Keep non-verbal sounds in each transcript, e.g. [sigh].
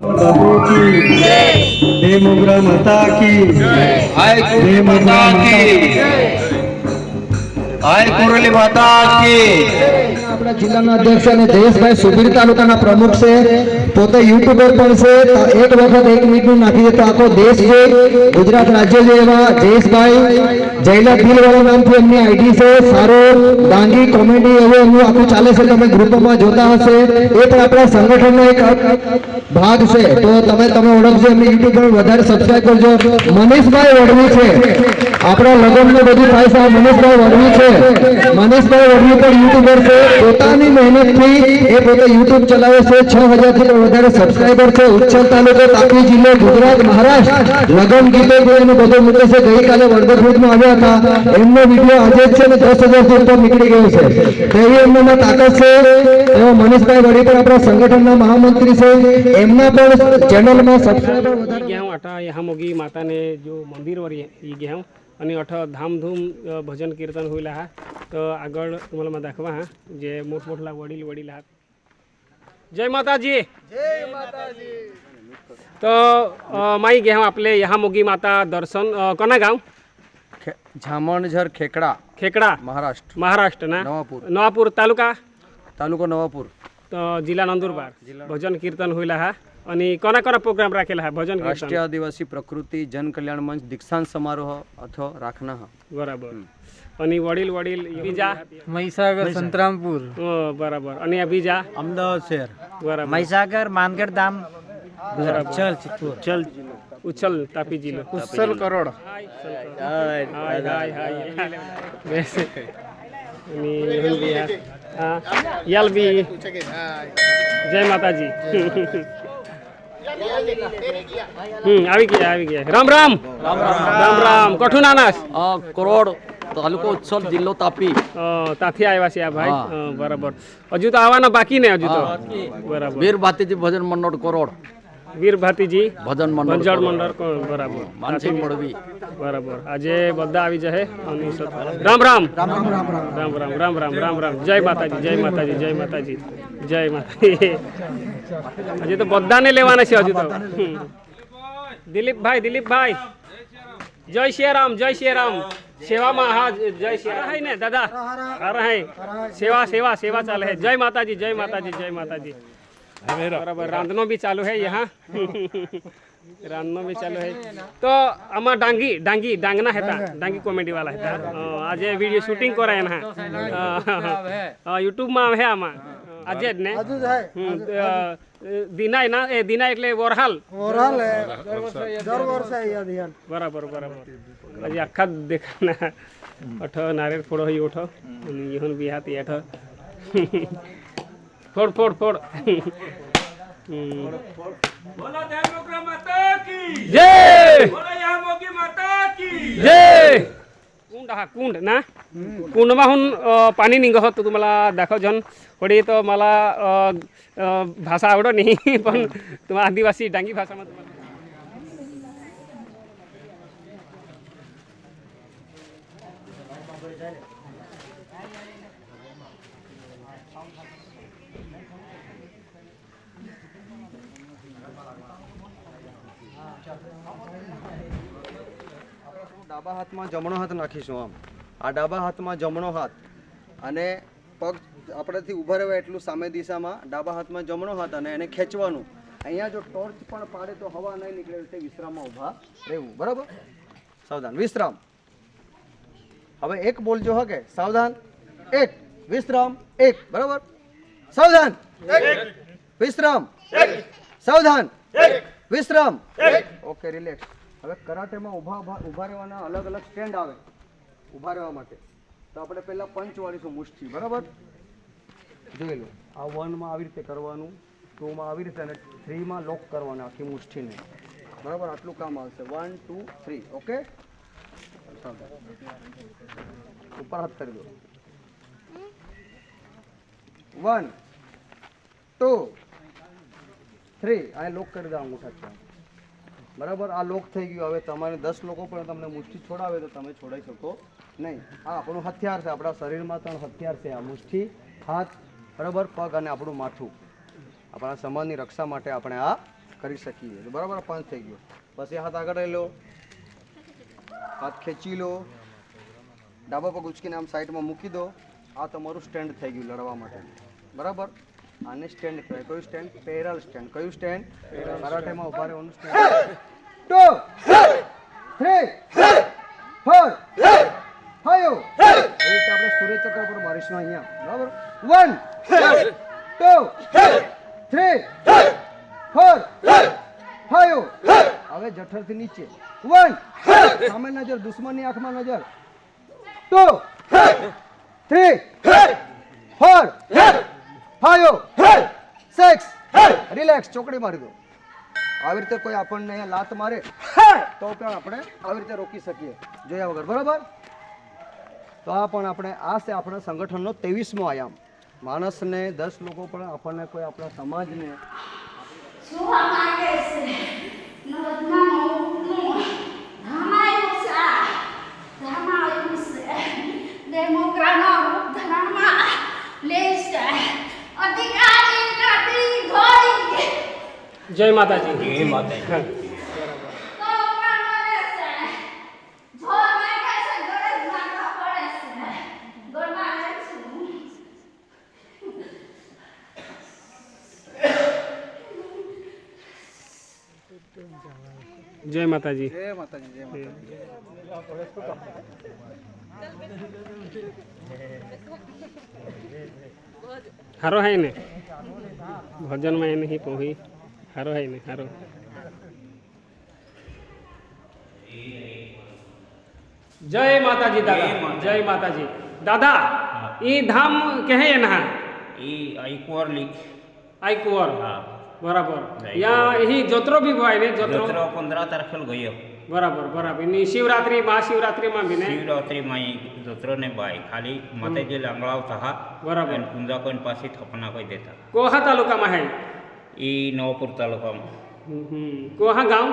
બાબુ કી જય. મોગરા માતા કી જય મોગરા માતા કી જય. હાય કુરલી માતા કી જય. આપણા જિલ્લાના અધ્યક્ષ અને જયેશભાઈ સુબીર તાલુકાના પ્રમુખ છે. પોતે યુટ્યુબર પણ છે. એક વખત એક મિનિટનું નાખી દે આખો દેશ છે ગુજરાત રાજ્ય છે એવા જયેશભાઈ, જયલા ભીલવાળા નામથી એમની આઈડી છે. સારો, ડાંગી કોમેડી એવું એમનું આખું ચાલે છે. તમે ગ્રુપમાં જોતા હશે. એ પણ આપણા સંગઠનનો એક ભાગ છે. તો તમે તમે ઓળખજો એમની યુટ્યુબ પર. વધારે સબસ્ક્રાઈબ કરજો. મનીષભાઈ ઓળવી છે. આપણા લગ્નની બધી પ્રાઇસ આ મનીષભાઈ વડવી છે. મનીષભાઈ વડવી પણ યુટ્યુબર છે. પોતાની મહેનતથી એ પોતે યુટ્યુબ ચલાવે છે. છ હજારથી પણ વધારે સબસ્ક્રાઈબર છે. ઉચ્છલ તાલુકો તાપી જિલ્લો ગુજરાત, મહારાષ્ટ્ર. લગ્ન ગીતે એનું બધું મૂકે છે. ગઈકાલે વડગફૂટમાં આવ્યા હતા. એમનો વીડિયો આજે છે ને દસ હજારથી ઉપર નીકળી ગયો છે. તેવી એમનામાં તાકાત છે. એવા મનીષભાઈ વડી પણ આપણા સંગઠનના મહામંત્રી છે. એમના પણ ચેનલમાં સબસ્ક્રાઈબર વધારે. ગયા હું આટા માતાને જો મંદિર વરી ગયા હું. आणि अठं धामधूम भजन कीर्तन होईल आहात तर आगळ तुम्हाला मग दाखवा हा जे मोठमोठला वडील वडील आहात जय माताजी जय माताजी तर माई घ्या आपले ह्या मोगी माता दर्शन कोणा गाव खे झामणझर खेकडा खेकडा महाराष्ट्र महाराष्ट्र ना नवापूर नवापूर तालुका तालुका नवापूर जिल्हा नंदुरबार भजन कीर्तन होईल हा અને કોના કોના પ્રોગ્રામ રાખેલા હા? ભજન રાષ્ટ્રીય આદિવાસી પ્રકૃતિ જન કલ્યાણ મંચ દીક્ષાંત સમારોહ અથવા રાખના બરાબર. અને વડીલ વડીલ બીજા? મહીસાગર સંતરામપુર. ઓ, બરાબર. અને આ બીજા? અમદાવાદ શહેર. બરાબર. મહીસાગર માનગઢ ધામ. ચલ ચલ ઉછલ તાપી જિલ્લો ઉત્સલ કરોડ. યલ બી જય માતાજી. હમ આવી ગયા આવી ગયા. રામ રામ. રામ રામ. કઠું નાનાસ કરોડ તાલુકો ઉત્સવ જિલ્લો તાપી. તાથી આવ્યા છે આ ભાઈ? બરાબર. હજુ તો આવવાના બાકી ને હજુ તો? બરાબર. વીર ભાતીજી ભજન મંડળ કરોડ. વીર ભાતીજી ભજન મંડળ ભંજાળ મંડળ બરાબર. માનસિંહ મોડવી બરાબર. આજે બધા આવી જશે. રામ રામ. રામ રામ રામ રામ. રામ રામ રામ રામ જય માતાજી જય માતાજી જય માતાજી. જય માતાજી. હજી તો બધાને લેવાના છે હજુ તો. દિલીપભાઈ દિલીપભાઈ. જય શ્રી રામ જય શ્રી રામ સેવામાં હા જય શ્રી હૈ ને દાદા? અરે હે. સેવા સેવા સેવા ચાલે જય માતાજી જય માતાજી જય માતાજી. બરાબર રાંધનો બી ચાલુ હે યહાં રાંધનો બી ચાલુ હે તો અમાર ડાંગી ડાંગી ડાંગના હતા ડાંગી કોમેડી વાળા હતા આજે વિડિયો શૂટિંગ કરાય ના હા યુટ્યુબ માં આવે આમાં આજે જ ને દિનાય ના એ દિનાય એટલે વરહાલ વરહાલ દર વર્ષે યાદ યાર બરાબર બરાબર આજે આખા દેખાના અઠ નારેર ફોડો હઈ ઉઠો યહન બિહાત એઠ फोड फोड फोड. जय जय! कुंड हा कुंड ना? कुंडमाहून पाणी निघत तुम्हाला दाखव जन होडी तर मला भाषा आवडत नाही [laughs] पण तुम्हाला आदिवासी डांगी भाषामध्ये ડાબા હાથમાં જમણો હાથ નાખીશું આમ. આ ડાબા હાથમાં જમણો હાથ અને પગ આપણેથી ઊભા રહેવા એટલું સામે દિશામાં ડાબા હાથમાં જમણો હાથ અને એને ખેંચવાનું. અહીંયા જો ટોર્ચ પણ પાડે તો હવા નહીં નીકળે તે વિશ્રામમાં ઊભા રહેવું. બરાબર? સાવધાન વિશ્રામ. હવે એક બોલજો હકે સાવધાન એક. વિશ્રામ એક. બરાબર? સાવધાન વિશ્રામ સાવધાન વિશ્રામ. Okay relax. હવે કરાટેમાં ઊભા ઊભા રહેવાના અલગ અલગ સ્ટેન્ડ આવે, ઊભા રહેવા માટે. તો આપણે પહેલાં પંચ વાળીશું મુઠ્ઠી બરાબર? જોઈ લો, આ વનમાં આવી રીતે કરવાનું, ટુમાં આવી રીતે અને થ્રીમાં લોક કરવાના આખી મુઠ્ઠીને બરાબર? આટલું કામ આવશે. વન ટુ થ્રી ઓકે ઉપર હાથ કરી દો. વન ટુ થ્રી આ લોક કરી દો અંગૂઠા. બરાબર? આ લોક થઈ ગયું. હવે તમારે દસ લોકો પણ તમને મુઠ્ઠી છોડાવે તો તમે છોડાઈ શકો. નહીં. આ આપણું હથિયાર છે. આપણા શરીરમાં ત્રણ હથિયાર છે. આ મુઠ્ઠી હાથ, બરાબર, પગ અને આપણું માથું. આપણા સમાજની રક્ષા માટે આપણે આ કરી શકીએ. બરાબર પાંચ થઈ ગયો. પછી હાથ આગળ લઈ લો. હાથ ખેંચી લો. ડાબા પગ ઉચકીને આમ સાઈડમાં મૂકી દો. આ તમારું સ્ટેન્ડ થઈ ગયું લડવા માટે. બરાબર? આને સ્ટેન્ડ કહેવાય. કયું સ્ટેન્ડ? Parallel stand. કયું સ્ટેન્ડ? મરાઠીમાં ઊભા રહેવાનું stand. Two three four five એ રીતે આપણે સૂર્યચક્ર પર મારીશું અહીંયા. બરાબર? One two three four five હવે જઠરથી નીચે. વન સામે નજર દુશ્મનની આંખમાં નજર. ટુ થ્રી ફોર ફાઈવ હે! રિલેક્સ! ચોકડી મારી દો. આવી રીતે કોઈ આપણને અહીંયા લાત મારે તો પણ આપણે આવી રીતે રોકી શકીએ. જોયા વગર બરાબર? તો આ પણ આપણે આ છે આપણા સંગઠનનો ત્રેવીસમો આયામ. માણસને દસ લોકો પણ આપણને કોઈ આપણા સમાજને સુવા માંગે છે નવદમાં મોટું ધમાયું છે ધમાયું છે ડેમોક્રાનો રૂપ ધરામાં લે છે અધિકારી નથી ધોઈ જય માતાજી તો કામ છે જો માંગે છે ગરજ માંગવા પડે છે ગરબા છું જય માતાજી જય માતાજી જય માતાજી હારો હે ને ભજનમાં એ નહીં પહોંચી હારો હે ને હારો જય માતાજી દાદા જય માતાજી દાદા એ ધામ કહે ના એ આઈકોર લીક આઈ કુંવર હા બરાબર યા અહીં જોતરો બી હોય ને જોતરો જત્રો પંદરા તારखेल ગયો બરાબર બરાબરની શિવરાત્રી મહાશિવરાત્રીમાં બી ને શિવરાત્રીમાં અહીં જત્રોને બાય ખાલી માતાજી લાંગળાવ થા બરાબર. અને પૂંજા કોઈ પાસે થપના કોઈ દેતા કોહા તાલુકામાં હે એ નવાપુર તાલુકામાં. કોહા ગામ?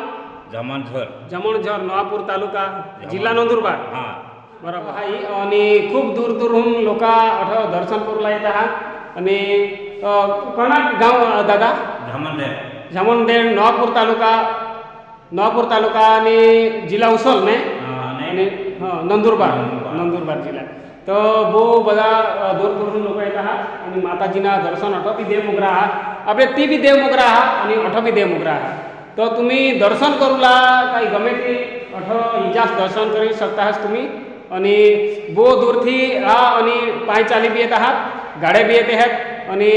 જમણઝર જમણઝર નવાપુર તાલુકા. જિલ્લા નंदुरबार હા. બરાબર હા એ અને ખૂબ દૂર દૂરહून લોકો અઠ દર્શન કરવા येत હા. અને કોણા ગામ દાદા? જમણદેર જમણદેર નવાપુર તાલુકા નવાપુર તાલુકા અને જિલ્લા ઉસલ ને? અને? હા નंदुरबार નंदुरबार જિલ્લા. તો બહુ બધા દૂર દૂરથી લોકો હતા અને માતાજીના દર્શન હતા તે દેવમુગરા आपले ती बी देव मोगरा आहात आणि अठ बी देव मोगरा आहात तर तुम्ही दर्शन करूला काही गमे ती अठ हिजास दर्शन करू शकता आहात तुम्ही आणि बो दूरथी आ आणि पाय चाली बी येत आहात गाड्या बी येत आहेत आणि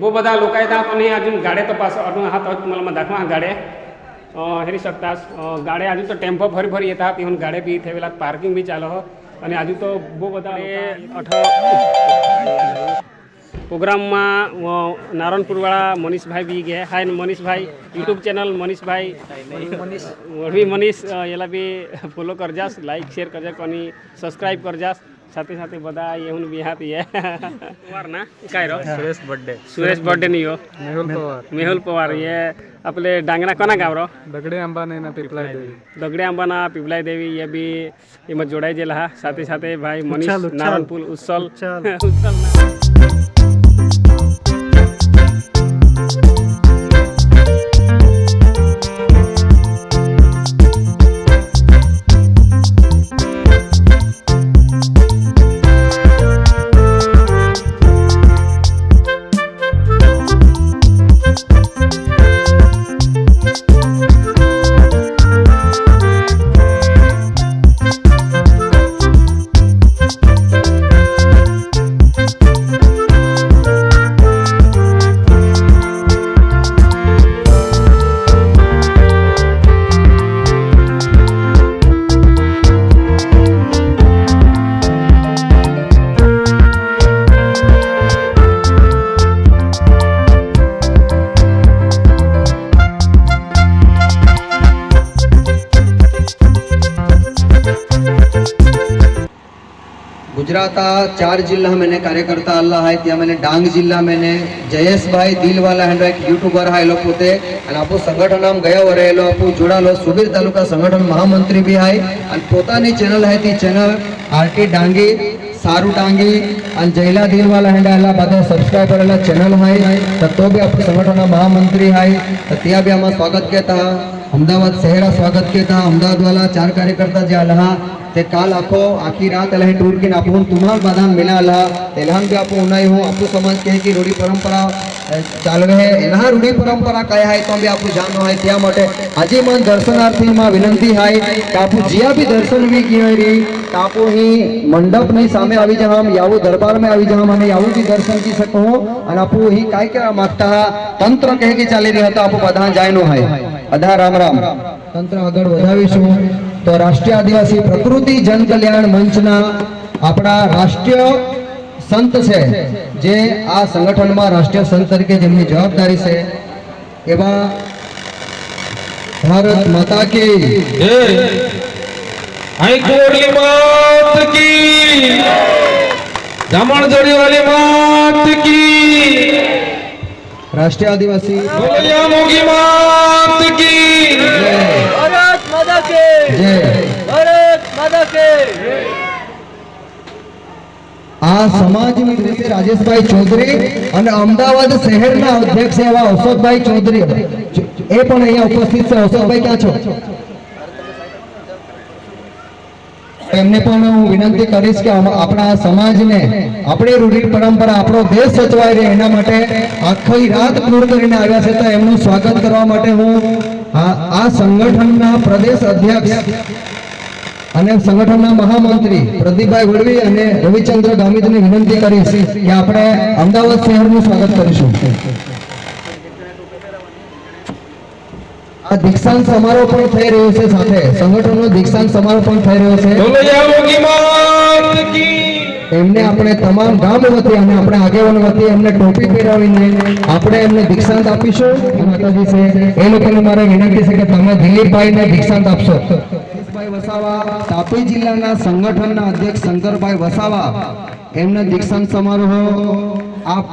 बो बदा लोक येत आहात आणि अजून गाड्या तपास अजून आहात तुम्हाला मग दाखवा गाड्या हेरी शकतास गाड्या अजून तर टेम्पो भरी भरी येतात इव्हन गाड्या बी इथे वेळात पार्किंग बी चालू हो आणि अजून तो बो बदा अठ પ્રોગ્રામમાં નારણપુરવાળા મનીષભાઈ બી ગયા. Hi Manishbhai. YouTube channel Manishbhai. Valvi Manish એલા બી ફોલો કરજાસ લાઈક શેર કરજાસ અને સબસ્ક્રાઈબ કરજાસ. સાથે સાથે બધા એવું બિહાર પવારના કાયરો સુરેશ બર્થડે સુરેશ બર્થડે ની યો મેહુલ પવાર. મેહુલ પવાર એ આપણે ડાંગના કોના ગામરો દગડે આંબાના એના પીપલાઈ દેવી. દગડે આંબાના પીપલાઈ દેવી એ બી એમાં જોડાઈ ગયેલા સાથે સાથે ભાઈ મનીષ નારણપુર ઉત્સલ. ઉત્સલ ગુજરાત આ ચાર जिला मैंने કાર્યકર્તા अल्लाह હાય, ત્યાં मैंने ડાંગ જિલ્લા મેને જયેશભાઈ દિલવાલા હેન્ડ એક યુટ્યુબર હા એ લોકો પોતે, અને આપણું સંગઠન આમ ગયા વરે એલો લોકો જોડાલો, સુબીર તાલુકા સંગઠન મહામંત્રી બી હાય, અને પોતાની ચેનલ હાય તે ચેનલ આરટી ડાંગી, સારું ડાંગી અને જયલા દિલવાલા હેન્ડા એલા બધા સબસ્ક્રાઈબ કરેલા ચેનલ હાય, તો તો બી આપણું સંગઠનના મહામંત્રી હાય, તો ત્યાં બી આમાં સ્વાગત કહેતા, અમદાવાદ શહેરા સ્વાગત કહેતા, અમદાવાદવાલા ચાર કાર્યકર્તા જે અલ્હા તે કાલ આખો આખી રાત એલા ટૂર की आपण तुम्हाला बदाम मिळाला तेलहान बी आपण उन्हाई हो आपलं समाज કહે કે રૂઢી પરંપરા અ, ચાલવે હે એના રૂઢી પરંપરા કયા હે તો બી આપણું જાણવું હોય ત્યાં માટે આજે મન દર્શનાર્થીમાં વિનંતી હાય કે આપણું જ્યાં બી દર્શન બી કહેવાય રહી તો આપણું ही મંડપની સામે આવી જા हम यावू દરબારમાં આવી જા અને यावू બી દર્શન કી શકો અને આપણું ही काय કહેવા માંગતા તંત્ર કહે કે ચાલી રહ્યો હતો આપણું બધા જાયનું હોય બધા રામ રામ તંત્ર આગળ વધાવીશું તો રાષ્ટ્રીય આદિવાસી પ્રકૃતિ જન કલ્યાણ મંચના આપણા રાષ્ટ્રીય સંત છે જે આ સંગઠનમાં રાષ્ટ્રીય સંત તરીકે જેમની જવાબદારી છે એવા ભારત માતા કી. અહીં માત કી. જમણ જોડી માત કી. રાષ્ટ્રીય આદિવાસી મોગી માત કી. આ સમાજ રીતે રાજેશભાઈ ચૌધરી અને અમદાવાદ શહેરના અધ્યક્ષ એવા અશોકભાઈ ચૌધરી. એ પણ અહીંયા ઉપસ્થિત છે. અશોકભાઈ ક્યાં છો? એમને પણ હું વિનંતી કરીશ કે આપણા સમાજને, આપણી રૂઢિ પરંપરા, આપણો દેશ સચવાય રહે એના માટે આખી રાત પૂર કરીને આવ્યા છે તો એમનું સ્વાગત કરવા માટે હું આ સંગઠનના પ્રદેશ અધ્યક્ષ અને સંગઠનના મહામંત્રી પ્રદીપભાઈ વડવી અને રવિચંદ્ર ગામિતને વિનંતી કરીશ કે આપણે અમદાવાદ શહેરનું સ્વાગત કરીશું. આ દીક્ષાંત સમારોહ પણ થઈ રહ્યો છે સાથે. સંગઠનનો દીક્ષાંત સમારોહ પણ થઈ રહ્યો છે. એમને આપણે તમામ ગામ વતી અને આપણે આગેવાન વતી એમને ટોપી પહેરાવીને આપણે એમને દીક્ષાંત આપીશું. માતાજી છે, એ લોકોને મારે વિનંતી છે કે તમે દિલીપભાઈને દીક્ષાંત આપશો. દિલીપભાઈ વસાવા, તાપી જિલ્લાના સંગઠનના અધ્યક્ષ શંકરભાઈ વસાવા. એમને દીક્ષાંત સમારોહ આપ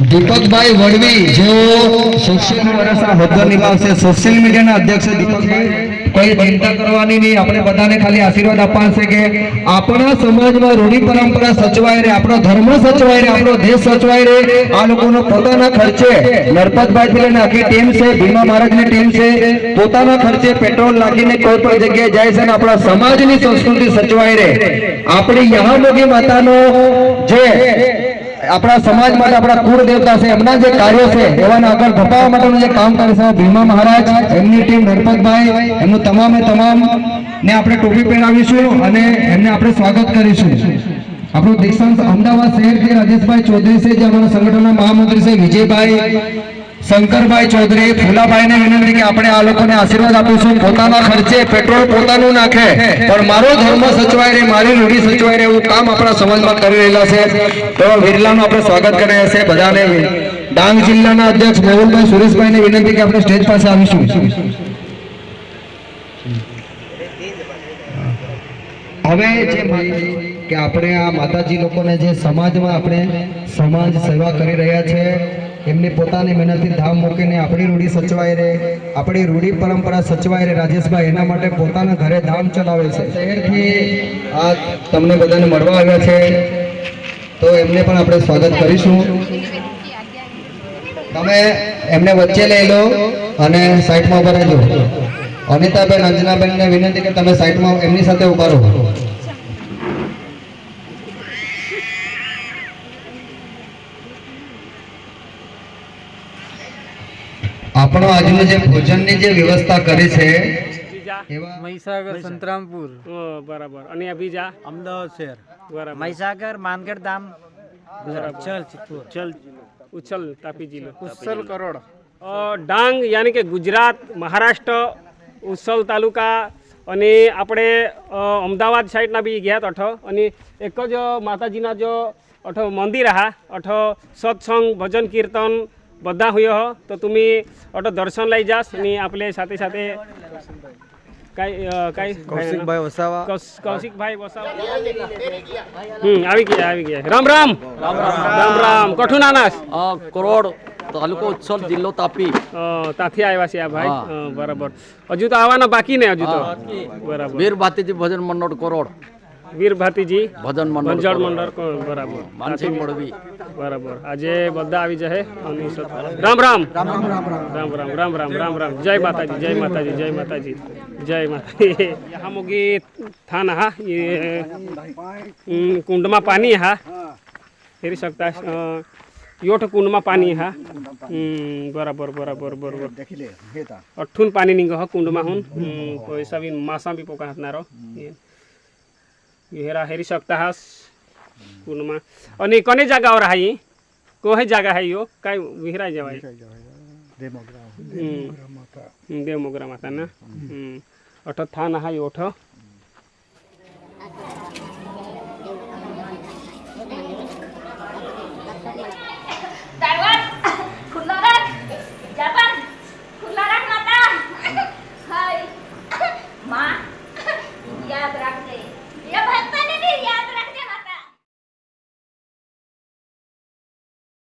દીપકભાઈ વડવી, જેઓ સોશિયલ વર્ષના હોદ્દો નિભાવશે. સોશિયલ મીડિયાના અધ્યક્ષ દીપકભાઈ, કોઈ ચિંતા કરવાની નહીં. આપણે બધાને ખાલી આશીર્વાદ આપવાના છે કે આપણા સમાજમાં રૂઢિ પરંપરા સચવાય રહે, આપણો ધર્મ સચવાય રહે, આપણો દેશ સચવાય રહે. આ લોકોનો પોતાના ખર્ચે નરપતભાઈ થી આખી ટીમ છે, ભીમા મહારાજની ટીમ છે, પોતાના ખર્ચે પેટ્રોલ નાખીને કોઈ પણ જગ્યાએ જાય છે અને આપણા સમાજની સંસ્કૃતિ સચવાય રહે. આપણી યહામોગી માતાનો જે આપણા સમાજ માટે આપણા કુળ દેવતા છે, એમના જે કાર્યો છે, એવાને આગળ ધપાવવા માટેનું જે કામ કરે છે, ભીમા મહારાજ, એમની ટીમ નરપતભાઈ એમનું તમામે તમામ ને આપણે ટોપી પહેરાવીશું અને એમને આપણે સ્વાગત કરીશું. આપણું દીક્ષાંત અમદાવાદ શહેરથી રાજેશભાઈ ચૌધરી છે, જે અમારા સંગઠનના મહામંત્રી છે, વિજયભાઈ શંકરભાઈ ચૌધરી ફૂલાભાઈને વિનંતી કે આપણે આ લોકોને આશીર્વાદ આપીશું. પોતાના ખર્ચે પેટ્રોલ પોતાનું નાખે. પણ મારો ધર્મ સચવાય રહે મારી રૂઢી સચવાય રહે એવું કામ આપણા સમાજમાં કરી રહેલા છે. તો વિરલાનું આપણે સ્વાગત કરી રહ્યા છે બધાને. ડાંગ જિલ્લાના અધ્યક્ષ મેહુલભાઈ સુરેશભાઈને વિનંતી કે આપણે સ્ટેજ પાસે આવીશું. હવે જે કે આપણે આ માતાજી લોકોને જે સમાજમાં આપણે સમાજ સેવા કરી રહ્યા છે એમની પોતાની મહેનતથી ધામ મૂકીને આપણી રૂઢી સચવાય રહે, આપણી રૂઢી પરંપરા સચવાય રહે. રાજેશભાઈ, એના માટે પોતાના ઘરે ધામ ચલાવે છે. શહેરથી આ તમને બધાને મળવા આવ્યા છે. તો એમને પણ આપણે સ્વાગત કરીશું. તમે એમને વચ્ચે લઈ લો અને સાઈડમાં ઊભા રહેજો. અનિતાબેન, અંજનાબેનને વિનંતી કે તમે સાઈડમાં એમની સાથે ઊભા રહો. આપણો આજનો જે ભોજનની જે વ્યવસ્થા કરી છે મહીસાગર સંતરામપુર. ઓ, બરાબર. અને આ બીજા? અમદાવાદ શહેર. બરાબર. મહીસાગર માનગઢ ધામ. ચલ ચિત્તૂર ચલ ઉછલ તાપી જિલ્લો. ઉચ્છલ કરોડ. અ, ડાંગ યાની કે ગુજરાત મહારાષ્ટ્ર ઉચ્છલ તાલુકા અને આપણે અમદાવાદ સાઈડના બી ગયા અઠ. અને એક જ માતાજીના જો અઠ મંદિર હા અઠ સત્સંગ ભજન કીર્તન બધા हुए हो तो तुम्ही अठं दर्शन लाई जास आणि आपले साथे साथे કાઈ અ, કાઈ કૌશિકભાઈ વસાવા કૌશ- કૌશિકભાઈ વસાવા હમ આવી ગયા આવી ગયા રામ રામ રામ રામ કઠું નાનાસ કરોડ તાલુકો ઉત્સવ જિલ્લો તાપી અ, ત્યાંથી આવ્યા છે આ ભાઈ અ, બરાબર હજુ તો આવવાના બાકી ને હજુ તો બરાબર વીર ભાતીજી ભજન મંડળ કરોડ વીર ભાતીજી ભજન મંડળ ભંજાળ મંડળ બરાબર. માનસિંહ મોડવી બરાબર. આજે બધા આવી જશે. રામ રામ. રામ રામ રામ રામ. રામ રામ રામ રામ રામ જય માતાજી જય માતાજી જય માતાજી. જય માતાજી. [laughs] હમોગી થાન હા. ये કુંડમાં પાણી હા. ફેરી શકતા યોઠ કુંડમાં પાણી હા. બરાબર બરાબર બરાબર. અઠ્ઠું પાણી નીકળ કુંડમાં હું પૈસા બી માસા બી પોકા હાથનારો हेरा हेरी सकता हस् पूर्णमा अनि कनै जागा और हाई? कोही जागा है? यो काय विहिरा जेवाय देवमोगरा माता। ना? अठ थान हाई ओठ।